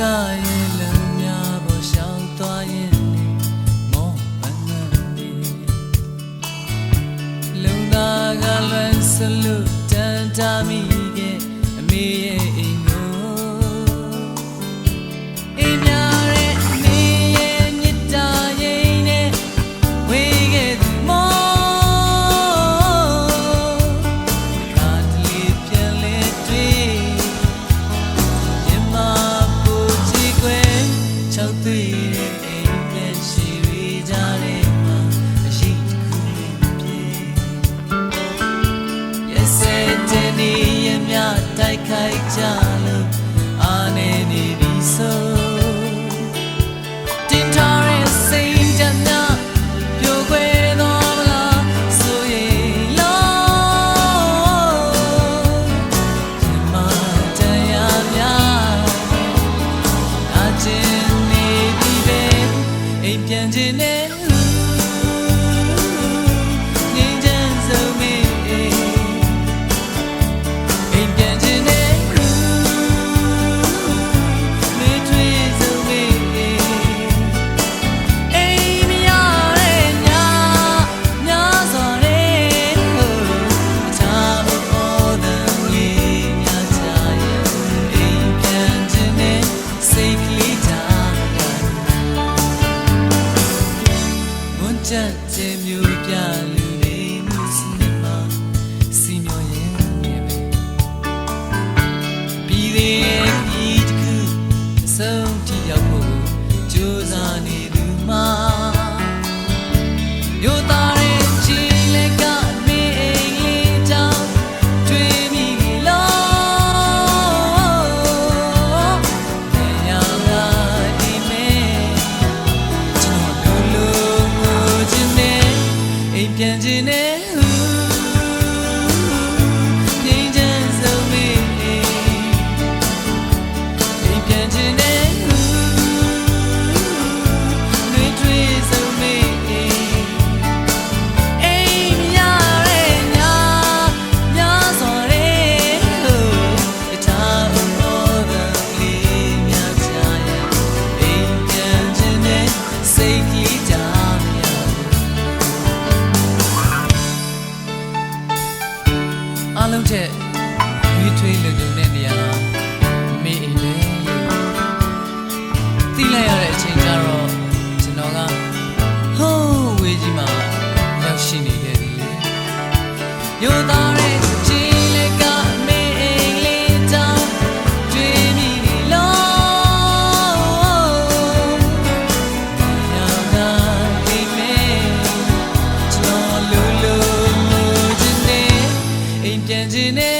ကရဲ့လမ်းများပေါ်ရှောင်သွားရင်မောပန်းနေလုံသားကလွန်ဆလူတန်တာမိခဲ့အမေရဲ့ In it. ဆုံးထိရောက်ဖို့ကြိုးစားနေသူမှာ လုံးထက်ဝီထွေးလူလူနဲ့နေရာမေးအိမ်လေးတိလိုက်ရတဲ့အချိန်ကျတော့ကျွန်တော်ကဟိုးဝေးကြီးမှာရောက်ရှိနေခဲ့တယ်ရိုးသား imagine it.